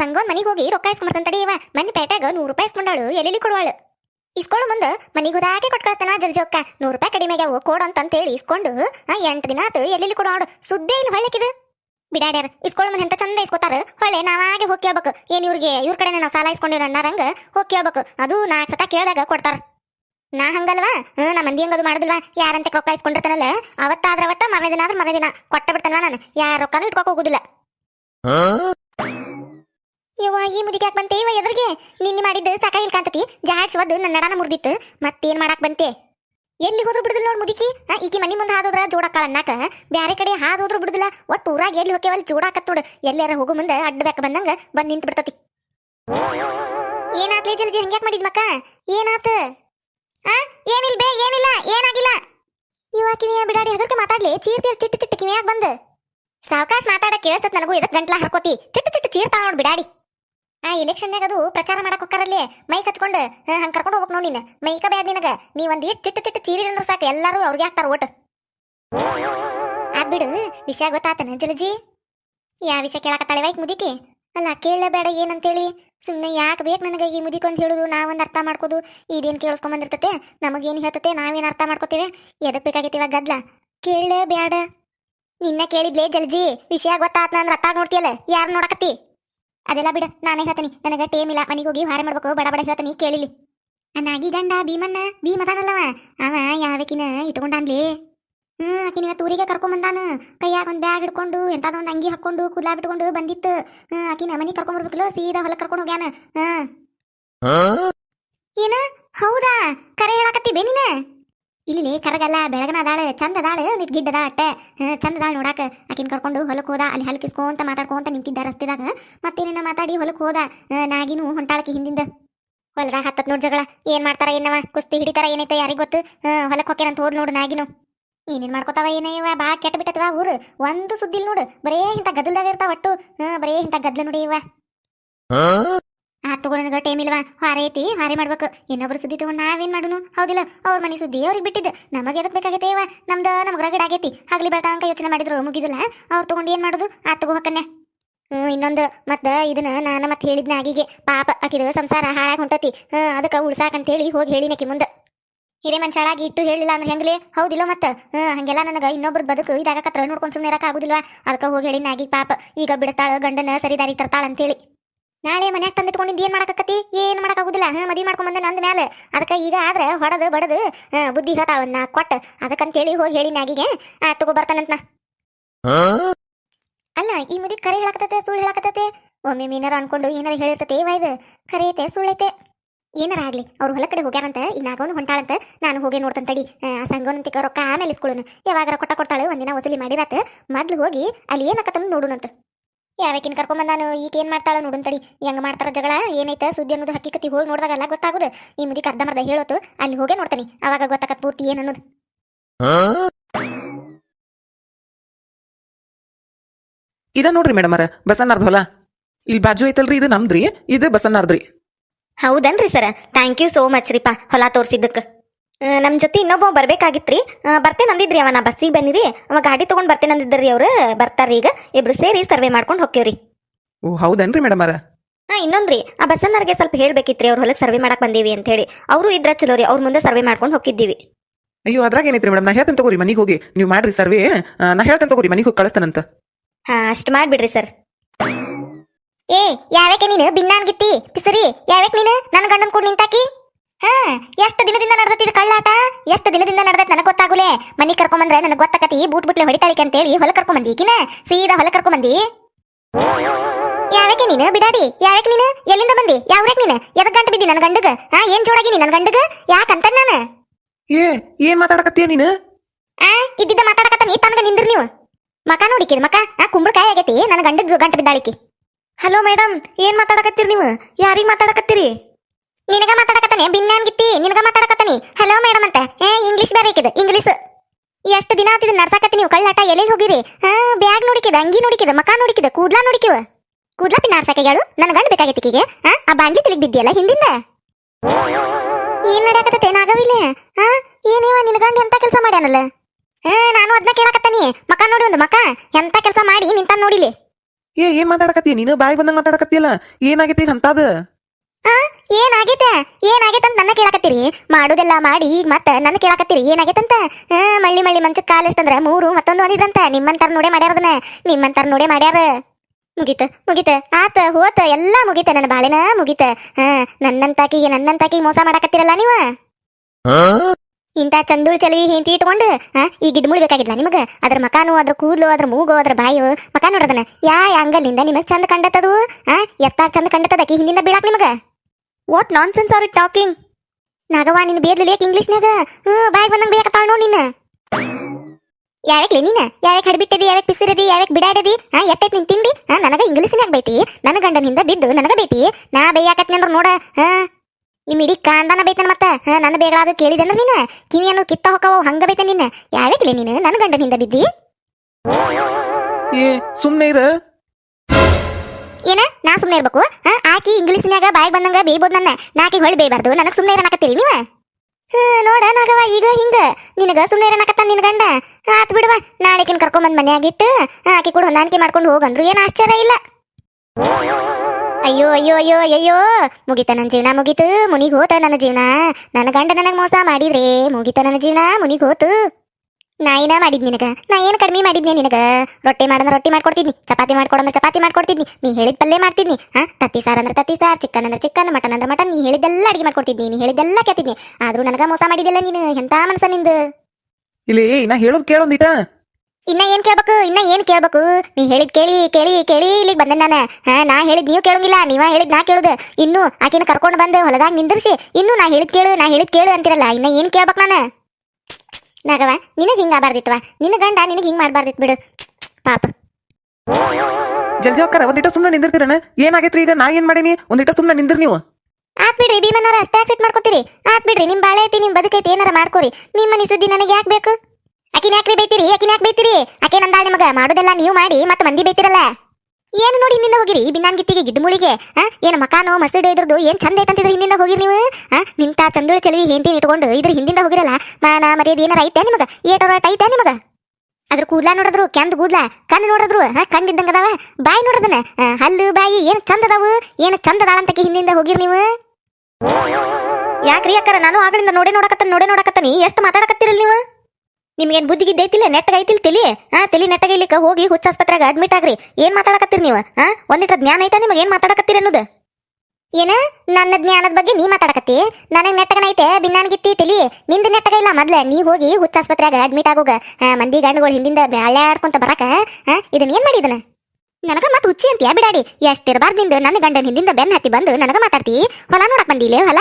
ಸಂಗೋನ್ ಮನೆಗೆ ಹೋಗಿ ರೊಕ್ಕ ಇಸ್ಕೊಂಬರ್ತಾನ ಇವ. ಮನೆ ಪೇಟ್ಯಾಗ ನೂರು ರೂಪಾಯಿ ಇಸ್ಕೊಂಡಾಳು, ಎಲ್ಲೆಲ್ಲಿ ಕೊಡುವಳು? ಇಸ್ಕೊಳ್ಳೋ ಮುಂದೆ ಮನೆಗೆ ಹೋದಾಕೆ ಕೊಟ್ಟು ಹೊಕ್ಕ ನೂರು ರೂಪಾಯಿ ಕಡಿಮೆ ಆಗ್ಯಾವ, ಕೊಡು ಅಂತಂತೇಳಿ ಇಸ್ಕೊಂಡು ಎಂಟು ದಿನ ಆತು, ಎಲ್ಲೆಲ್ಲಿ ಕೊಡೋಡು ಸುದ್ದೇ ಇಲ್ಲ ಹೊಳ್ಳಿಕಿದು ಬಿಡಾಡ್ಯಾರ ಇಸ್ಕೊಳ್ಳೋ ಮುಂದೆ ಎಂತ ಚಂದ ಇಸ್ಕೊತಾರ? ಹೊಳೆ ನಾವಾಗೆ ಹೋಗಿ ಕೇಳ್ಬೇಕು. ಏನ್ ಇವ್ರಿಗೆ, ಇವ್ರ ಕಡೆ ನಾವು ಸಾಲ ಇಸ್ಕೊಂಡಿವ್ರ ಅನ್ನಾರಂಗ ಹೋಗಿ ಕೇಳ್ಬೇಕು. ಅದು ನಾಲ್ಕು ಸತ ಕೇಳಿದಾಗ ಕೊಡ್ತಾರ. ನಾ ಹಂಗಲ್ವಾ? ಹ್ಞೂ ನಾ ಮಂದಿ ಹಂಗದು ಮಾಡುದಿಲ್ವಾ? ಯಾರಂತ ರೊಕ್ಕ ಇಸ್ಕೊಂಡಿರ್ತಾನಲ್ಲ, ಅವತ್ತಾದ್ರ ಅವತ್ತ, ಮರನೇ ದಿನ ಆದ್ರೆ ಮರನೇ ದಿನ. ಕೊಟ್ಟ ಬಿಡ್ತಾನ ನಾನು. ಯಾರ ರೊಕ್ಕನೂ ಇಟ್ಕೊಕ್ ಹೋಗುದಿಲ್ಲ. ಯವ್ವ, ಈ ಮುದಿಗೆ ಯಾಕೆ ಬಂತೆ? ಇವ ಎದುರಿಗೆ. ನಿನ್ನೆ ಮಾಡಿದ್ದು ಸಾಕಾಗಿಲ್ ಕಾಂತತಿ ಜಾಡ್ಸ್ ಒದ್ದು ನನ್ನ ನಡಾನ ಮುರಿದಿತ್ತು. ಮತ್ತೇನ್ ಮಾಡಾಕ್ ಬಂತೆ? ಎಲ್ಲಿ ಹೋದ್ರು ಬಿಡುದಿಲ್ಲ ನೋಡ್ ಮುದಿಕಿ. ಈಕಿ ಮನಿ ಮುಂದೆ ಹಾದೋದ್ರ ಜೋಡಾಕಳ ಅನ್ನಕ. ಬ್ಯಾರೆ ಕಡೆ ಹಾದೋದ್ರು ಬಿಡುದಿಲ್ಲ. ಒಟ್ಟು ಊರಾಗ ಎಲ್ಲಿ ಹೋಗ್ಯವಲ್ಲಿ ಜೋಡಾಕತ್ ನೋಡು ಎಲ್ಲಾರ ಹೋಗು ಮುಂದೆ ಅಡ್ಡ ಬೆಕ್ಕ ಬಂದಂಗ ಬಂದ್ ನಿಂತ ಬಿಡ್ತತಿ. ಏನಾತ್ಲೇ ಜಲ್ಜಿ, ಹಂಗ್ಯಾಕ್ ಮಾಡಿದ್ ಮಕ್ಕ? ಏನಾತ? ಆ ಏನಿಲ್ಲ ಬೇ, ಏನಿಲ್ಲ, ಏನಾಗಿಲ್ಲ. ಇವ ಕಿವಿಯ ಬಿಡಾಡಿ ಅದಕ್ಕೆ ಮಾತಾಡ್ಲಿ. ಚೀರ್ತಿ ಚಿಟ್ಟ ಚಿಟ್ಟ ಕಿವಿಯಾಗ ಬಂದ. ಸಾವಕಾಶ ಮಾತಾಡಕ್ಕೆ ಕೇಳ್ತತ್ ನನಗೂ, ಇದಕ್ ಗಂಟ್ಲ ಹರ್ಕೋತಿ ಚಿಟ್ಟ ಚಿಟ್ಟ ಚೀರ್ತಾ ನೋಡ್ ಬಿಡಾಡಿ. ಆ ಎಲೆಕ್ಷನ್ಯಾಗ ಅದು ಪ್ರಚಾರ ಮಾಡಕ್ ಹೋಗ್ತಾರಲ್ಲಿ ಮೈ ಕಚ್ಕೊಂಡು ಹಂಗ್ ಕರ್ಕೊಂಡು ಹೋಗ್ಬೇಕು ನೋಡಿ ನೀನ್. ಮೈಕ ಬ್ಯಾಡ ನಿನಗ. ನೀ ಒಂದ್ ಇಟ್ ಚಿಟ್ಟ ಚಿಟ್ಟ ಚೀರಿದಂದ್ರ ಸಾಕು. ಎಲ್ಲಾರು ಅವ್ರಿಗೆ ಹಾಕ್ತಾರ ಓಟ್ ಆಗ್ಬಿಡು ವಿಷಯ ಗೊತ್ತಾತನ ನಂಜಲಜಿ ಯಾವ ವಿಷಯ ಕೇಳಕತ್ತಾಳೆ ವೈಕ್ ಮುದಿಕಿ? ಅಲ್ಲ, ಕೇಳಬೇಡ ಏನಂತೇಳಿ. ಸುಮ್ಮನೆ ಯಾಕೆ ಬೇಕು ನನಗೆ ಈ ಮುದಿಕೊಂದು ಹೇಳುದು? ನಾವೊಂದು ಅರ್ಥ ಮಾಡ್ಕೋದು. ಇದೇನು ಕೇಳಿಸ್ಕೊಂಬಂದಿರ್ತತೆ ನಮಗೇನು ಹೇಳ್ತತೆ? ನಾವೇನು ಅರ್ಥ ಮಾಡ್ಕೋತೇವೆ? ಎದಕ್ ಬೇಕಾಗೈತಿವ ಗದ್ಲ? ಕೇಳಲೇ ಬ್ಯಾಡ. ನಿನ್ನ ಕೇಳಿದ್ಲೇ ಜಲ್ಜಿ? ವಿಷಯ ಗೊತ್ತಾತ ಅಂದ್ರೆ ಅರ್ಥ ನೋಡ್ತೀಯಲ್ಲ? ಯಾರು ನೋಡಕತ್ತಿ? ಅದೆಲ್ಲ ಬಿಡ ನಾನೇ ಹೇಳ್ತೀನಿ. ನನಗೆ ಟೇಮ್ ಇಲ್ಲ. ಮನೆಗೆ ಹೋಗಿ ಹಾರ ಮಾಡ್ಬೇಕು. ಬಡ ಬಡ ಹೇಳ್ತೀನಿ. ಕೇಳಿಲಿ ನಾಗಿ ಗಂಡ ಭೀಮನ್ನ ಭೀಮದಾನಲ್ಲವ. ಅವ ಯಾವಕಿನ ಇಟ್ಕೊಂಡಾನ್ಲಿ? ಹ್ಮ್ ಆಕಿನ ತೂರಿಗೆ ಕರ್ಕೊಂಬಂದಾನ. ಕೈಯಾಗ ಒಂದ್ ಬ್ಯಾಗ್ ಹಿಡ್ಕೊಂಡು ಎಂತಾದ ಒಂದ್ ಅಂಗಿ ಹಾಕೊಂಡು ಕೂದ್ಲಾ ಬಿಟ್ಕೊಂಡು ಬಂದಿತ್ತು. ಹ್ಮ್ ಆಕಿನ ಮನೆಗೆ ಕರ್ಕೊಂಬರ್ಬೇಕಲ್ಲ ಸೀದಾ ಹೊಲಕ್ಕೆ ಕರ್ಕೊಂಡು ಹೋಗ್ಯಾನ. ಹ? ಏನು? ಹೌದಾ? ಕರೆ ಹೇಳಾಕತ್ತಿ ಬೇನಿನ ಇಲ್ಲಿ ಕರಗಲ್ಲ ಬೆಳಗನ ದಾಳೆ ಚಂದ ದಾಳೆ ನಿಟ್ ಗಿಡ್ಡ ಅಟ್ಟೆ ಚಂದ ಅದಾಳ ನೋಡಾಕ ಆಕಿನ ಕರ್ಕೊಂಡು ಹೊಲಕ್ಕೆ ಹೋದ, ಅಲ್ಲಿ ಹಲಕಿಸ್ಕೊಂತ ಮಾತಾಡ್ಕೊಂತ ನಿಂತಿದ್ದ ರಸ್ತೆದಾಗ. ಮತ್ತೇನೇನ ಮಾತಾಡಿ ಹೊಲಕ್ಕೆ ಹೋದ ನಾಗಿನೂ ಹೊಂಟಾಳಕಿ ಹಿಂದಿಂದ. ಹೊಲದಾಗ ಹತ್ತತ್ ನೋಡ್ ಜಗಳ. ಏನ್ ಮಾಡ್ತಾರ ಏನವ ಕುಸ್ತಿ ಹಿಡಿತಾರ ಏನೈತೆ ಯಾರಿಗ್ ಗೊತ್ತು? ಹೊಲಕ್ಕೆ ಅಂತ ಹೋದ್ ನೋಡು ನಾಗಿನು. ಏನೇನ್ ಮಾಡ್ಕೋತಾವ ಏನೇವ ಬಾ, ಕೆಟ್ಟ ಬಿಟ್ಟತ್ವ ಊರು? ಒಂದು ಸುದ್ದಿಲ್ ನೋಡು. ಬರೇ ಇಂಥ ಗದ್ದಲ್ದಾಗ ಇರ್ತಾವ ಒಟ್ಟು. ಬರೇ ಇಂಥ ಗದ್ದಲ ನೋಡಿ ಇವ. ಆ ತಗೋ ನನಗೆ ಟೈಮ್ ಇಲ್ವಾ? ಹಾರೆ ಐತಿ, ಹಾರೆ ಮಾಡ್ಬೇಕು. ಇನ್ನೊಬ್ರು ಸುದ್ದಿ ತಗೊಂಡು ನಾವೇನ್ ಮಾಡೋನು? ಹೌದಿಲ್ಲ, ಅವ್ರ ಮನೆ ಸುದ್ದಿ ಅವ್ರಿಗೆ ಬಿಟ್ಟಿದ್ದು. ನಮಗೆ ಎದಕ್ಕೆ ಬೇಕಾಗೈತೆ ಇವ ನಮ್ದು ನಮ್ಗೆ ರಗಡ ಆಗೈತಿ. ಹಗಲಿ ಬೆಳ್ತಾಂಕ ಯೋಚನೆ ಮಾಡಿದ್ರು, ಮುಗಿದಿಲ್ಲ. ಅವ್ರು ತಗೊಂಡು ಏನ್ ಮಾಡುದು? ಆ, ತಗೋ ಹಕ್ಕನ್ನೆ. ಹ್ಮ್, ಇನ್ನೊಂದು, ಮತ್ತ ಇದನ್ನ ನಾನು ಮತ್ತೆ ಹೇಳಿದ್ನ ಆಗಿಗೆ ಪಾಪ ಆಕಿದ ಸಂಸಾರ ಹಾಳಾಗಿ ಹೊಂಟತಿ. ಹ್ಮ್, ಅದಕ್ಕ ಉಳ್ಸಾಕಂತೇಳಿ ಹೋಗಿ ಹೇಳಿನಕಿ ಮುಂದೆ. ಹಿರೇ ಮನುಷ್ಯಳಾಗಿ ಇಟ್ಟು ಹೇಳಿಲ್ಲ ಅಂದ್ರೆ ಹೆಂಗ್ಲಿ? ಹೌದಿಲ್ಲ ಮತ್ತೆ? ಹ್ಮ್, ಹಂಗೆಲ್ಲ ನನಗ ಇನ್ನೊಬ್ರ ಬದುಕು ಇದಾಗಕತ್ರ ನೋಡ್ಕೊಂಡ್ ಸುಮ್ಮನೆ ಇರೋಕ್ಕಾಗೋದಿಲ್ವಾ ಅದಕ್ಕೆ ಹೋಗಿ ಹೇಳಿನ ಆಗಿ ಪಾಪ. ಈಗ ಬಿಡ್ತಾಳ, ಗಂಡನ ಸರಿ ದಾರಿ ತರ್ತಾಳ ಅಂತೇಳಿ ನಾಳೆ ಮನ್ಯಾಗ ತಂದಿಟ್ಕೊಂಡಿದ್ದು ಏನ್ ಮಾಡಕತ್ತಿ ಏನ್ ಮಾಡಕಾಗುದಿಲ್ಲ ಹ ಮದಿ ಮಾಡ್ಕೊಂಡ್ ಬಂದೆ ನಂದ ಮೇಲೆ ಅದಕ್ಕ ಈಗ ಆದ್ರೆ ಹೊಡದು ಬಡದು ಬುದ್ಧಿ ಹೇಳ್ತಾಳ ಕೊಟ್ಟು. ಅದಕ್ಕಂತೇಳಿ ಹೋಗಿ ಹೇಳಿ ನಾಗಿಗೆ ಆ ತಗೋ ಬರ್ತಾನಂತ. ಅಲ್ಲ ಈ ಮುದಿ ಕರೆ ಹೇಳಕತ್ತತೆ ಸುಳ್ಳು ಹೇಳಕತ್ತತೆ? ಒಮ್ಮೆ ಮೀನಾರ ಅನ್ಕೊಂಡು ಏನಾರ ಹೇಳಿರ್ತತೆ ಏವ ಇದು ಕರೆ ಐತೆ ಸುಳ್ಳೈತೆ. ಏನಾರ ಆಗ್ಲಿ ಅವ್ರು ಹೊಲ ಕಡೆ ಹೋಗ್ಯಾರಂತ ಈ ನಾಗವನು ಹೊಂಟಾಳಂತ ನಾನು ಹೋಗಿ ನೋಡ್ತಾನೆ ತಡಿ. ಆ ಸಂಗೋನಂತಿಕ ರೊಕ್ಕ ಆಮೇಲೆ ಇಸ್ಕೊಳ್ಳೋನು ಯಾವಾಗಾರ ಕೊಟ್ಟ ಕೊಡ್ತಾಳೆ ಒಂದಿನ ವಸೂಲಿ ಮಾಡಿರತ್ತೆ ಮೊದ್ಲು ಹೋಗಿ ಅಲ್ಲಿ ಏನಕ್ಕ ನೋಡುನಂತ. ಯಾವಕಿನ ಕರ್ಕೊಂಬಂದಾನು? ಈಗ ಏನ್ ಮಾಡ್ತಾಳ ನೋಡನ್ ತಡಿ ಹೆಂಗ್ ಮಾಡ್ತಾರ ಜಗಳ? ಏನೈತೆ ಸುದ್ದಿ ಅನ್ನೋದು ಹಕ್ಕಿಕತಿ ಹೋಗಿ ನೋಡಿದಾಗೆಲ್ಲ ಗೊತ್ತಾಗುದು. ಈ ಮುದಿ ಅರ್ಧ ಮರ್ಧ ಹೇಳೋತು. ಅಲ್ಲಿ ಹೋಗೇ ನೋಡ್ತಾನೆ. ಅವಾಗ ಗೊತ್ತಾಕತ್ ಪೂರ್ತಿ ಏನನ್ನೋದು ಅನ್ನೋದು. ಇದ ನೋಡ್ರಿ ಮೇಡಮ್ ಅರ ಬಸನ್ನಾರ್ದ ಹೊಲ. ಇಲ್ಲಿ ಬಾಜು ಐತಲ್ರಿ ಇದು ನಮ್ದ್ರಿ ಇದು ಬಸನ್ನಾರ್ದ್ರಿ ಹೌದನ್ರಿ sir. Thank you so much ರೀಪಾ. ಹೊಲ ತೋರ್ಸಿದ್ದಕ್ಕೆ ನಮ್ಮ ಜೊತೆ ಇನ್ನೊಬ್ಬ ಬರ್ಬೇಕಾಗಿತ್ರಿ. ಬರ್ತೇನೆ ಅಂದಿದ್ರಿ ಅವ ನಾ ಬಸ್ಸಿಗೆ ಬನ್ನಿರಿ ಅವ ಗಾಡಿ ತಗೊಂಡ್ ಬರ್ತೇನೆ ಅಂದಿದ್ದರಿ ಅವರು. ಬರ್ತಾರ್ರಿ ಈಗ. ಇಬ್ರು ಸೇರಿ ಸರ್ವೆ ಮಾಡ್ಕೊಂಡು ಹೋಗ್ತೇವ್ರಿ ಓ ಹೌದನ್ರಿ ಮೇಡಮ್ ಅರ ಹಾ ಇನ್ನೊಂದ್ರಿ. ಆ ಬಸ್ಸನ್ನರ್ಗೆ ಸ್ವಲ್ಪ ಹೇಳ್ಬೇಕಿತ್ರಿ ಅವ್ರ ಹೊಲಕ್ಕೆ ಸರ್ವೆ ಮಾಡಕ್ ಬಂದೀವಿ ಅಂತ ಹೇಳಿ. ಅವರು ಇದ್ರ ಚಲೋ ರೀ. ಅವ್ರ ಮುಂದೆ ಸರ್ವೆ ಮಾಡ್ಕೊಂಡು ಹೋಗಿದ್ದೀವಿ ಅಯ್ಯೋ ಅದ್ರಾಗ ಏನೈತ್ರಿ ಮೇಡಮ್? ನಾ ಹೇಳ್ತೇನೆ ತಗೋರಿ ಮನಿಗೆ ಹೋಗಿ. ನೀವು ಮಾಡ್ರಿ ಸರ್ವೆ. ಆ, ನಾ ಹೇಳ್ತೇನೆ ತಗೋರಿ ಮನಿಗೆ ಹೋಗಿ ಕಳಿಸ್ತಾನಂತ ಹಾ ಅಷ್ಟು ಮಾಡ್ಬಿಡ್ರಿ ಸರ್. ಏ ಯಾವ್ಯಾಕೆ ನೀನು? ಬಿನ್ನಾನ್ಗಿತ್ತಿ ಪಿಸರಿ ಯಾವ್ಯಾಕೆ ನೀನು? ನನ್ನ ಗಂಡನ್ ಕೂಡ ನಿಂತಾಕಿ? ಹಾ ಎಷ್ಟು ದಿನದಿಂದ ನಡೆದತ್ತಿದ ಕಳ್ಳಾಟ? ಎಷ್ಟು ದಿನದಿಂದ ನಡೆದತ್ ನನಗೆ ಗೊತ್ತಾಗುಲೆ? ಮನಿ ಕರ್ಕೊಂಬಂದ್ರೆ ನನಗೆ ಗೊತ್ತಾಕತಿ ಬೂಟ್ ಬುಟ್ಲೆ ಹೊಡಿತಾಳಿಕೆ ಅಂತೇಳಿ ಹೊಲ ಕರ್ಕೊಂಬಂದಿ ಈಕಿನ? ಸೀದಾ ಹೊಲ ಕರ್ಕೊಂಬಂದಿ? ಯಾವಕ್ಕೆ ನೀನು ಬಿಡಾಡಿ? ಯಾವಕ್ಕೆ ನೀನು? ಎಲ್ಲಿಂದ ಬಂದಿ? ಯಾವ್ರಕ್ ನೀನು? ಎದಕ್ ಗಂಟ ಬಿದ್ದಿ ನನ್ನ ಗಂಡಗ? ಹಾ ಏನ್ ಜೋಡಾಗಿ ನನ್ನ ಗಂಡಗ? ಯಾಕಂತ ನಾನು? ಏ ಏನ್ ಮಾತಾಡಕತ್ತೀಯ ನೀನು? ಆ ಇದ್ದಿದ್ದ ಮಾತಾಡಕತ್ತಾನಿ ತನಗ ನಿಂದ್ರಿ ನೀವು? ಮಕ ನೋಡಿಕಿದ್ ಮಕ. ಆ ಕುಂಬಳಕಾಯಿ ಆಗೈತಿ ನನ್ನ ಗಂಡಗ ಗಂಟ ಬಿದ್ದಾಳಿಕಿ ಹಲೋ ಮೇಡಮ್ ಏನ್ ಮಾತಾಡಕತ್ತೀರಿ ನೀವು? ಯಾರಿಗ್ ಮಾತಾಡಕತ್ತೀರಿ? ನಿನಗ ಮಾತಾಡಕತ್ತಾನೆ ಬಿನ್ನಾನ್ಗಿತ್ತಿ ನಿನಗ ಮಾತಾಡಕತ್ತಾನಿ. ಹಲೋ ಮೇಡಮ್ ಅಂತ. ಏ ಇಂಗ್ಲಿಷ್ ಬೇರೆ ಐಕಿದ ಇಂಗ್ಲಿಷ್ ಎಷ್ಟು ದಿನ ಆತಿದ್ ನಡ್ಸಾಕತ್ತಿ ನೀವು? ಕಳ್ಳಾಟ ಎಲ್ಲಿ ಹೋಗಿರಿ? ಹಾ, ಬ್ಯಾಗ್ ನೋಡಿಕಿದ, ಅಂಗಿ ನೋಡಿಕಿದ, ಮಕ ನೋಡಿಕಿದ, ಕೂದ್ಲಾ ನೋಡಿಕಿವ? ಕೂದ್ಲಾ ಪಿನ್ ಆರ್ಸಾಕೆಗಳು ನನ್ನ ಗಂಡ ಬೇಕಾಗೈತಿ ಈಕಿಗೆ. ಹಾ, ಆ ಬಾಂಜಿ ತಿಲಿಗ್ ಬಿದ್ದಿಯಲ್ಲ ಹಿಂದಿಂದ? ಏನ್ ನಡೆಯಕತ್ತೈತೆ ನಾಗವಿಲ್ಲ ಹಾ, ಏನೇವ ನಿನ್ ಗಂಡ ಎಂತ ಕೆಲಸ ಮಾಡ್ಯಾನಲ್ಲ? ಹಾ ನಾನು ಅದನ್ನ ಕೇಳಕತ್ತಾನಿ. ಮಕ ನೋಡಿ ಒಂದು ಮಕ, ಎಂತ ಕೆಲಸ ಮಾಡಿ ನಿಂತ ನೋಡಿಲಿ. ಏ, ಏನ್ ಮಾತಾಡಕತ್ತಿ? ನೀನು ಬಾಯಿ ಬಂದಂಗ ಮಾತಾಡಕತ್ತಿಯಲ್ಲ? ಏನಾಗೈತಿ ಈಗ ಏನಾಗೈತೆ? ಏನಾಗೈತೆ ಅಂತ ನನ್ನ ಕೇಳಾಕತ್ತೀರಿ? ಮಾಡುದೆಲ್ಲ ಮಾಡಿ ಈಗ ಮತ್ತೆ ನನ್ನ ಕೇಳಾಕತ್ತೀರಿ? ಏನಾಗೈತಂತ? ಮಳ್ಳಿ ಮಳ್ಳಿ ಮಂಚಕ್ ಕಾಲಿಸ್ತಂದ್ರ ಮೂರು ಮತ್ತೊಂದು ಒಂದಿದ್ರಂತ ನಿಮ್ಮಂತಾರ ನೋಡೇ ಮಾಡ್ಯಾರದನ್ನ. ನಿಮ್ಮಂತಾರ ನೋಡೇ ಮಾಡ್ಯಾರ. ಮುಗೀತ ಮುಗೀತ. ಆತ ಹೋತ ಎಲ್ಲ ಮುಗೀತ ನನ್ನ ಬಾಳೆನ ಮುಗೀತ. ಹಾ ನನ್ನಂತಾಕಿಗೆ ನನ್ನಂತಾಕಿಗೆ ಮೋಸ ಮಾಡಾಕತ್ತೀರಲ್ಲ ನೀವ? ಇಂಥ ಚಂದುಳ್ ಚಲವಿ ಹಿಂತಿ ಇಟ್ಕೊಂಡು ಈ ಗಿಡ್ಮುಳಿ ಬೇಕಾಗಿಲ್ಲ ನಿಮಗ? ಅದ್ರ ಮಕಾನು ಅದ್ರ ಕೂದಲು ಅದ್ರ ಮೂಗು ಅದ್ರ ಬಾಯು ಮಕ ನೋಡದನ ಯಾ ಅಂಗಲಿಂದ ನಿಮಗ್ ಚಂದ ಕಂಡತದು ಎತ್ತ ಎತ್ತಾಗ ಚಂದ ಕಂಡತದ ಆಕಿ ಹಿಂದಿಂದ ಬೀಳಾಕ್ ನಿಮಗ? What nonsense are talking Nagavva ನಿನ್ ಬೇದ್ಲಿ ಯಾಕೆ ಇಂಗ್ಲಿಷ್ನಾಗ ಹ್ಮ್ ಬಾಯ್ ಬಂದಂಗ ಬೇಕತ್ತಾಳ ನೋಡ್ ನಿನ್ನ ಯಾವ್ಯಾಕ್ಲಿ ನೀನ ಯಾವ್ಯಾಕ್ ಹಡ್ಬಿಟ್ಟದಿ? ಯಾವ್ಯಾಕ್ ಪಿಸಿರದಿ? ಯಾವ್ಯಾಕ್ ಬಿಡಾಡದಿ? ಹಾ ಎಟ್ಟೈತ್ ನಿನ್ ತಿಂಡಿ? ಹಾ, ನನಗ ಇಂಗ್ಲಿಷ್ನ್ಯಾಗ ಬೈತಿ. ನನ್ನ ಗಂಡನಿಂದ ಬಿದ್ದು ನನಗ ಬೈತಿ. ನಾ ಬೈಯಾಕತ್ನಿ ಅಂದ್ರ ನೋಡ. ಹಾ, ನಿಮ್ ಇಡೀ ಕಾಂದಾನ ಬೈತನ ಮತ್ತ? ಹಾ, ನನ್ನ ಬೇಗಳಾದ ಕೇಳಿದಂದ್ರ ನೀನ. ಕಿವಿಯನ್ನು ಕಿತ್ತ ಹೊಕ್ಕವ ಹಂಗ ಬೈತ ನಿನ್ನ ಯಾವ್ಯಾಕ್ಲಿ ನೀನು ನನ್ನ ಗಂಡನಿಂದ ಬಿದ್ದಿ? ಏ, ಸುಮ್ನೆ ಇರ. ಏನ? ನಾ ಸುಮ್ನೆ ಇರ್ಬೇಕು, ಹಾ? ಆಕಿ ಇಂಗ್ಲಿಷ್ನ್ಯಾಗ ಬಾಯಿಗೆ ಬಂದಂಗ ಬೇಯ್ಬೋದ್ ನನ್ನ. ನಾಕಿ ಹೊಳಿ ಬೇಯಬಾರ್ದು ನನಗ್ ಸುಮ್ನೆ ಇರನಾಕತ್ತೀರಿ ನೀವ? ನೋಡ ನಾಗವ ಈಗ ಹಿಂಗ. ನಿನಗ ಸುಮ್ನೆ ಇರನಾಕತ್ತ ನಿನ್ ಗಂಡ? ಆತ್ ಬಿಡವ. ನಾಳೆಕಿನ್ ಕರ್ಕೊಂಬಂದ್ ಮನ್ಯಾಗಿಟ್ಟು ಆಕಿ ಕೂಡ ಹೊಂದಾಣಿಕೆ ಮಾಡ್ಕೊಂಡು ಹೋಗಂದ್ರು. ಏನ್ ಆಶ್ಚರ್ಯ ಇಲ್ಲ. ಅಯ್ಯೋ ಅಯ್ಯೋ ಅಯ್ಯೋ ಅಯ್ಯೋ ಮುಗಿತ ನನ್ನ ಜೀವನ, ಮುಗೀತು. ಮುನಿಗ್ ಹೋತ ನನ್ನ ಜೀವನ. ನನ್ನ ಗಂಡ ನನಗ್ ಮೋಸ ಮಾಡಿದ್ರೆ ಮುಗಿತ ನನ್ನ ಜೀವನ. ಮುನಿಗ್ ಹೋತು. ನಾ ಏನ ಮಾಡಿದ್ ನಿನಗ. ನಾ ಏನ್ ಕಡಿಮೆ ಮಾಡಿದ್ನಿ ನಿನಗ? ರೊಟ್ಟಿ ಮಾಡಂದ್ರ ರೊಟ್ಟಿ ಮಾಡ್ಕೊಡ್ತಿದ್ನಿ ಚಪಾತಿ ಮಾಡ್ಕೊಡಂದ್ರ ಚಪಾತಿ ಮಾಡ್ಕೊಡ್ತಿದ್ನಿ ನೀ ಹೇಳಿದ ಪಲ್ಲೆ ಮಾಡ್ತಿದ್ನಿ ಹಾ? ತತ್ತಿ ಸಾರ್ ಅಂದ್ರೆ ತತ್ತಿ ಸಾರ್ ಚಿಕನ್ ಅಂದ್ರೆ ಚಿಕನ್ ಮಟನ್ ಅಂದ್ರೆ ಮಟನ್ ನೀ ಹೇಳಿದ್ದೆಲ್ಲ ಅಡಿಗೆ ಮಾಡ್ಕೊಡ್ತಿದ್ನಿ ನೀ ಹೇಳಿದ್ದೆಲ್ಲ ಕೇತಿದ್ನಿ ಆದ್ರೂ ನನಗ ಮೋಸ ಮಾಡಿದಿಲ್ಲ ನೀನು ಎಂತ ಮನಸ ನಿಂದು? ಇಲ್ಲಿ ನಾ ಹೇಳೋದ್ ಕೇಳೊಂದಿಟ? ಇನ್ನ ಏನ್ ಕೇಳ್ಬೇಕು ಇನ್ನ ಏನ್ ಕೇಳ್ಬೇಕು? ನೀ ಹೇಳಿದ್ ಕೇಳಿ ಕೇಳಿ ಕೇಳಿ ಇಲ್ಲಿಗೆ ಬಂದೆ ನಾನು. ಹಾ ನಾ ಹೇಳಿದ್ ನೀವು ಕೇಳಂಗಿಲ್ಲ ನೀವ ಹೇಳಿದ್ ನಾ ಕೇಳುದು. ಇನ್ನು ಆಕಿನ ಕರ್ಕೊಂಡು ಬಂದು ಹೊಲದಾಗ ನಿಂದಿರ್ಸಿ ಇನ್ನು ನಾ ಹೇಳಿದ್ ಕೇಳು ನಾ ಹೇಳಿದ್ ಕೇಳು ಅಂತಿರಲ್ಲ ಇನ್ನ ಏನ್ ಕೇಳ್ಬೇಕು ನಾನು? ನಾಗವ ನಿನಗೆ ಹಿಂಗ ಆಗಬಾರ್ದಿತ್ವ? ನಿನ್ನ ಗಂಡ ನಿನಗೆ ಹಿಂಗ್ ಮಾಡಬಾರ್ದಿತ್ ಬಿಡು. ಪಾಪ. ಜಲ್ಜಿ ಹೋಗ್ತಾರ ಒಂದಿಟ ಸುಮ್ಮನೆ ನಿಂದಿರ್ತಿರಣ ಏನಾಗೈತ್ರಿ ಈಗ? ನಾ ಏನ್ ಮಾಡೀನಿ? ಒಂದಿಟ ಸುಮ್ಮನೆ ನಿಂದಿರ್ ನೀವು. ಆತ್ ಬಿಡ್ರಿ ಭೀಮನವ್ರ ಅಷ್ಟೇ ಆಕ್ಸೆಪ್ಟ್ ಮಾಡ್ಕೊತೀರಿ. ಆತ್ ಬಿಡ್ರಿ ನಿಮ್ ಬಾಳೆ ಐತಿ ನಿಮ್ ಬದುಕೈತಿ ಏನಾರ ಮಾಡ್ಕೋರಿ. ನಿಮ್ಮ ಮನಿ ಸುದ್ದಿ ನನಗೆ ಯಾಕೆ ಬೇಕು? ಆಕಿನ ಯಾಕ್ರಿ ಬೈತೀರಿ ಆಕಿನ ಯಾಕೆ ಬೈತೀರಿ ಆಕೆ ನಂದಾಳ ನಿಮಗ. ಮಾಡೋದೆಲ್ಲ ನೀವು ಮಾಡಿ ಮತ್ತೆ ಮಂದಿ ಬೈತಿರಲ್ಲ ಏನು ನೋಡಿ ನಿನ್ನ ಹೋಗಿರಿ? ಬಿನ್ನಾನ್ಗಿತ್ತಿಗೆ ಗಿಡ್ಮೂಳಿಗೆ ಏನು ಮಕಾನೋ ಮಸೀಡ್ ಇದ್ರದ್ದು ಏನ್ ಚಂದ ಐತಂತಿದ್ರೆ ಹಿಂದಿಂದ ಹೋಗಿರಿ ನೀವು? ನಿಂತ ಚಂದುಳ ಚೆಲುವಿ ಹೆಂಡತಿ ಇಟ್ಕೊಂಡು ಇದ್ರ ಹಿಂದಿಂದ ಹೋಗಿರಲ್ಲ? ಮಾನ, ಮರ್ಯಾದೆ ಏನಾರ ಐತೆ ನಿಮಗ? ಏಟರ ಐತೆ ನಿಮಗ? ಅದ್ರ ಕೂದ್ಲ ನೋಡಿದ್ರು, ಕೆಂದ್ ಕೂದ್ಲ, ಕಣ್ಣು ನೋಡಿದ್ರು ಕಣ್ಣಿದ್ದಂಗ ಅದಾವ? ಬಾಯಿ ನೋಡದನ? ಹಲ್ಲು, ಬಾಯಿ ಏನ್ ಚಂದ ಅದಾವು? ಏನ್ ಚಂದ ಅದಾಳ ಅಂತ ಹಿಂದಿಂದ ಹೋಗಿರಿ ನೀವು? ಯಾಕ್ರಿ ಅಕ್ಕರ, ನಾನು ಆಗ್ಲಿಂದ ನೋಡೇ ನೋಡಕತ್ತ ನೋಡೇ ನೋಡಕತ್ತನಿ ಎಷ್ಟು ಮಾತಾಡಕತ್ತಿರಲ್ಲ ನೀವು? ನಿಮ್ಗೇನ್ ಬುದ್ಧಿ ಗಿದ್ದ ಐತಿಲ್ಲ? ನೆಟ್ಟಗ ತಿಳಿ. ಹಾ ತಲೆ ನೆಟ್ಟಗೈಲಿಕ್ಕೆ ಹೋಗಿ ಹುಚ್ಚ ಆಸ್ಪತ್ರೆಗೆ ಅಡ್ಮಿಟ್ ಆಗ್ರಿ. ಏನ್ ಮಾತಾಡಕತ್ತೀರಿ ನೀವು? ಹಾ ಒಂದಿಟ್ಟ ಜ್ಞಾನ ಐತಾ ನಿಮಗೆ? ಏನ್ ಮಾತಾಡಕತ್ತೀರಿ ಅನ್ನೋದು? ಏನ? ನನ್ನ ಜ್ಞಾನದ ಬಗ್ಗೆ ನೀ ಮಾತಾಡಕತ್ತಿ. ನನಗೆ ನೆಟ್ಟಗನ ಐತೆ ಬಿನ್ನಾನ್ಗಿತ್ತಿ ತಿಳಿ. ನಿಂದ ನೆಟ್ಟಗ ಇಲ್ಲ ಮೊದ್ಲ. ನೀ ಹೋಗಿ ಹುಚ್ಚ ಆಸ್ಪತ್ರೆಗೆ ಅಡ್ಮಿಟ್ ಆಗೋಗ ಮಂದಿ ಗಂಡುಗಳು ಹಿಂದಿಂದ ಹಳ್ಳೆ ಆಡ್ಕೊಂತ ಬರಾಕ. ಹಾ ಇದನ್ನ ಏನ್ ಮಾಡಿದನ? ನನಗ ಮತ್ತೆ ಹುಚ್ಚಿ ಅಂತೀಯ ಬಿಡಾಡಿ. ಎಷ್ಟಿರಬಾರ್ದಿಂದ ನನ್ನ ಗಂಡನ ಹಿಂದಿಂದ ಬೆನ್ನ ಹತ್ತಿ ಬಂದು ನನಗ ಮಾತಾಡ್ತಿ. ಹೊಲ ನೋಡಕ್ ಬಂದಿಲ್ಲ ಹೊಲ?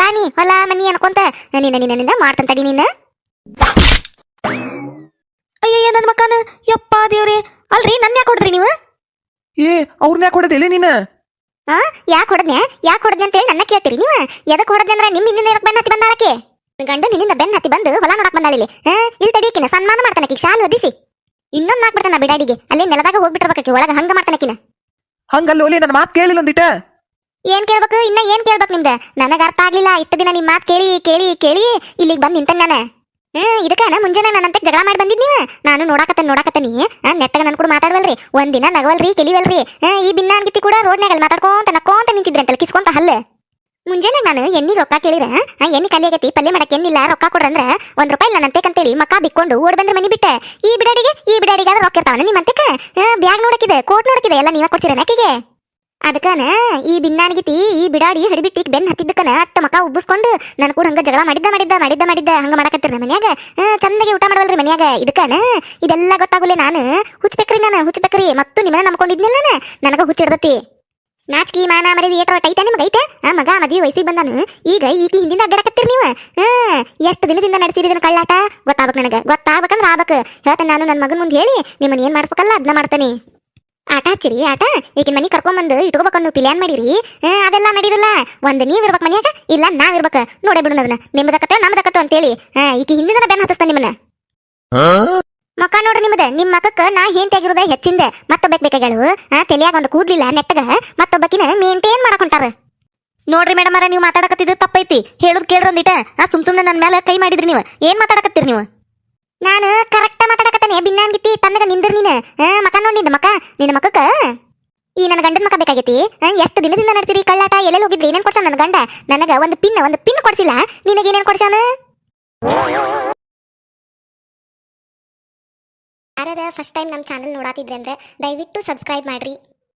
ಬಾನಿ ಹೊಲ, ಮನಿ ಅನ್ಕೊಂತ. ನಿನ್ನ ನಿನ್ನಿಂದ ಮಾಡ್ತಂತಡಿ ನಿನ್ನ ಅಯ್ಯಯ್ಯ ನನ್ನ ಮಕ್ಕನ. ಯಪ್ಪ ದೇವ್ರೆ. ಅಲ್ರಿ ನನ್ನ ಯಾಕೆ ಹೊಡೆದ್ರಿ ನೀವು? ಏ ಅವ್ರನ್ನ ಯಾಕೆ ಹೊಡೆದಿಲ್ಲ ನೀನ? ಆ ಯಾಕೆ ಹೊಡೆದ್ನೆ? ಯಾಕೆ ಹೊಡೆದ್ನೆ ಅಂತ ಹೇಳಿ ನನ್ನ ಕೇಳ್ತೀರಿ ನೀವು? ಎದಕ್ ಹೊಡೆದ್ನೆ ಅಂದ್ರೆ ನಿಮ್ಮ ಹಿಂದಿನ ಬೆನ್ನ ಹತ್ತಿ ಬಂದಾಳಕ್ಕೆ ಗಂಡ ನಿನ್ನಿಂದ ಬೆನ್ನ ಹತ್ತಿ ಬಂದು ಹೊಲ ನೋಡಕ್ ಬಂದಾಳಿಲಿ ಹಾ ಇಲ್ಲಿ ತಡಿಯಕಿನ ಸನ್ಮಾನ ಮಾಡ್ತಾನೆ ಆಕಿಗೆ ಶಾಲು ಹೊದಿಸಿ. ಇನ್ನೊಂದು ಹಾಕ್ಬಿಡ್ತಾನ ಬಿಡಾಡಿಗೆ. ಅಲ್ಲೇ ನೆಲದಾಗ ಹೋಗ್ಬಿಟ್ಟಿರ್ಬೇಕಾಕಿ ಒಳಗ ಹಂಗ ಮಾಡ್ತಾನಕಿನ ಹಂಗಲ್ಲ ಓಲಿ ನನ್ನ ಮಾತು ಕೇಳಿಲ್ಲ ಒಂದಿಟ. ಏನ್ ಕೇಳ್ಬೇಕು? ಇನ್ನ ಏನ್ ಕೇಳ್ಬೇಕು ನಿಮ್ದ? ನನಗೆ ಅರ್ಥ ಆಗ್ಲಿಲ್ಲ. ಇಷ್ಟ ದಿನ ನಿಮ್ಮ ಮಾತು ಕೇಳಿ ಕೇಳಿ ಕೇಳಿ ಇಲ್ಲಿಗೆ ಬಂದು ನಿಂತ ನಾನು? ಹ್ಮ್ ಇದಕ್ಕ ಮುಂಜಾನೆ ನನ್ನಂತೆ ಜಗಳ ಮಾಡಿ ಬಂದಿದ್ ನೀವ ನಾನು ನೋಡಾಕತ್ತ ನೋಡಾಕತ್ತನಿ ನೆಟ್ಟಗ ನನ್ ಕೂಡ ಮಾತಾಡ್ವಲ್ರಿ. ಒಂದಿನ ನಗವಲ್ರಿ ಕೆಲಿವಲ್ರಿ ಈ ಈ ಬಿನ್ನಾನ್ಗಿತ್ತಿ ಕೂಡ ರೋಡ್ನಾಗ ಅಲ್ಲಿ ಮಾತಾಡ್ಕೊಂತ, ನಕ್ಕೊಂತ ನಿಂತಿದ್ರಿ ಅಂತಲ್ಲ ಕಿಸ್ಕೊಂತ ಹಲ್ಲೆ. ಮುಂಜಾನೆ ನಾನು ಎಣ್ಣಿ ರೊಕ್ಕ ಕೇಳಿರ ಎಣ್ಣಿ ಖಾಲಿ ಆಗೈತಿ, ಪಲ್ಯ ಮಾಡಕ್ ಎಣ್ಣಿಲ್ಲ, ರೊಕ್ಕ ಕೊಡ್ರಂದ್ರ ಒಂದ್ ರೂಪಾಯಿ ನನ್ನ ಅಂತೇಳಿ ಮಕ್ಕ ಬಿಕ್ಕೊಂಡು ಓಡ್ ಬಂದ್ರೆ ಮನಿ ಬಿಟ್ಟೆ. ಈ ಬಿಡಾಡಿಗೆ ಈ ಬಿಡಾಡಿಗೆ ರೊಕ್ಕ ಇರ್ತಾವನ ನಿಮ್ಮಂತಕ? ಬ್ಯಾಗ್ ನೋಡಕಿದೆ ಕೋಟ್ ನೋಡಕಿದೆ ಎಲ್ಲ ನೀವ ಕೊಡ್ತೀರ ಆಕಿಗೆ ಅದಕ್ಕನ ಈ ಬಿನ್ನಾನ್ಗಿತಿ, ಈ ಬಿಡಾಡಿ ಹಿಡಿಬಿಟ್ಟು ಬೆನ್ ಹತ್ತಿದ್ದಕ್ಕನ ಅತ್ತ ಮಕ ಉಬ್ಬಿಸ್ಕೊಂಡು ನನ್ನ ಕೂಡ ಹಂಗ ಜಗಳ ಮಾಡಿದ್ದ ಮಾಡಿದ್ದ ಮಾಡಿದ್ದ ಮಾಡಿದ್ದ, ಹಂಗ ಮಾಡಕತ್ತಿರ ಮನ್ಯಾಗ. ಚಂದಗೆ ಊಟ ಮಾಡವಲ್ರಿ ಮನ್ಯಾಗ. ಇದಕ್ಕನ ಇದೆಲ್ಲ ಗೊತ್ತಾಗುಲ್ಲ ನಾನು. ಹುಚ್ಚಬೇಕ್ರಿ ನಾನು, ಹುಚ್ಚಬೇಕ್ರಿ. ಮತ್ತು ನಿಮ್ಮನ್ನ ನಂಬ್ಕೊಂಡಿದ್ನಿಲ್ಲ ನಾನು ನನಗ ಹುಚ್ಚಿಡ್ದತಿ ನಾಚಿಕಿ, ಮಾನ ಮರಿ ಏಟ್ರ ಐತೆ ನಿಮ್ಗೆ ಐತೆ ಆ, ಮಗ ಮದಿ ವಯಸ್ಸಿಗೆ ಬಂದಾನು. ಈಗ ಈಕಿ ಹಿಂದಿಂದ ಅಡ್ಡಾಡಕತ್ತೀರಿ ನೀವು. ಎಷ್ಟು ದಿನದಿಂದ ನಡೆಸಿರಿ ಇದನ್ನ ಕಳ್ಳಾಟ? ಗೊತ್ತಾಗ್ಬೇಕು ನನಗೆ. ಗೊತ್ತಾಗ್ಬೇಕಂದ್ರೆ ಆಗ್ಬೇಕು. ಹೇಳ್ತೇನೆ ನಾನು ನನ್ನ ಮಗನ ಮುಂದೆ ಹೇಳಿ ನಿಮ್ಮನ್ನ ಏನು ಮಾಡ್ಬೇಕಲ್ಲ ಅದನ್ನ ಮಾಡ್ತೇನೆ. ಆಟ ಹಚ್ಚಿರಿ ಆಟ, ಈಗಿನ ಮನೆ ಕರ್ಕೊಂಬಂದು ಇಟ್ಕೋಬೇಕನ್ನು ಪ್ಲಾನ್ ಮಾಡಿರಿ. ಅದೆಲ್ಲ ನಡೀರಲ್ಲ ಒಂದ್ ನೀವ್ ಇರ್ಬೇಕು ಮನ್ಯಾಗ, ಇಲ್ಲ ನಾವ್ ಇರ್ಬೇಕು. ನೋಡೇ ಬಿಡೋಣ ಅದನ್ನ ನಿಮ್ದಕತ್ತ ನಮ್ದಕತ್ತ ಅಂತೇಳಿ. ಈಕಿ ಹಿಂದಿನ ಬೆನ್ನ ಹತ್ತಿಸ್ತಾನೆ ನಿಮ್ಮನ್ನ. ಮಕ್ಕ ನೋಡ್ರಿ ನಿಮ್ದ. ನಿಮ್ ಮಕ್ಕಕ್ಕ ನಾ ಹೆಂಡತಿಯಾಗಿರೋದ ಹೆಚ್ಚಿಂದ. ಮತ್ತೊಬ್ಬ ಬೇಕಾಗಳು ಆ ತಲಿಯಾಗ ಒಂದು ಕೂದ್ಲಿಲ್ಲ, ನೆಟ್ಟಗ. ಮತ್ತೊಬ್ಬಕಿನ ಮೇಂಟೇನ್ ಮಾಡಕ್ ಹೊಂಟಾರ ನೋಡ್ರಿ ಮೇಡಮ್ ಅರ ನೀವು ಮಾತಾಡಕತ್ತಿದ್ದು ತಪ್ಪೈತಿ. ಹೇಳುದ್ ಕೇಳ್ರಿ ಒಂದಿಟ. ಆ ಸುಮ್ ಸುಮ್ನೆ ನನ್ನ ಮೇಲೆ ಕೈ ಮಾಡಿದ್ರಿ ನೀವು. ಏನ್ ಮಾತಾಡಕತ್ತೀರಿ ನೀವು? ನಾನು ಕರೆಕ್ಟ್ ಮಾತಾಡಕತ್ತೇನೆ. ಬಿನ್ನಾನ್ಗಿತ್ತಿ ತನ್ನಗ ನಿಂದ್ರ ನೀನು ಹಾ ಮಕ ನೋಡಿ ನಿಂದ ಮಕ? ನಿನ್ನ ಮಕಕ್ಕ? ಈ ನನ್ನ ಗಂಡನ ಮಕ ಬೇಕಾಗೈತಿ. ಎಷ್ಟು ದಿನದಿಂದ ನಡ್ತೀರಿ ಕಳ್ಳಾಟ? ಎಲ್ಲೆಲ್ಲಿ ಹೋಗಿದ್ರಿ? ಏನೇನ್ ಕೊಡ್ಸ ನನ್ನ ಗಂಡ? ನನಗೆ ಒಂದು ಪಿನ್ ಒಂದು ಪಿನ್ ಕೊಡ್ಸಿಲ್ಲ. ನಿನಗೆ ಏನೇನ್ ಕೊಡ್ಸಾನ ಯಾರದ ಫಸ್ಟ್ ಟೈಮ್ ನಮ್ಮ ಚಾನಲ್ ನೋಡಾತಿದ್ರೆ ಅಂದ್ರೆ ದಯವಿಟ್ಟು ಸಬ್ಸ್ಕ್ರೈಬ್ ಮಾಡ್ರಿ.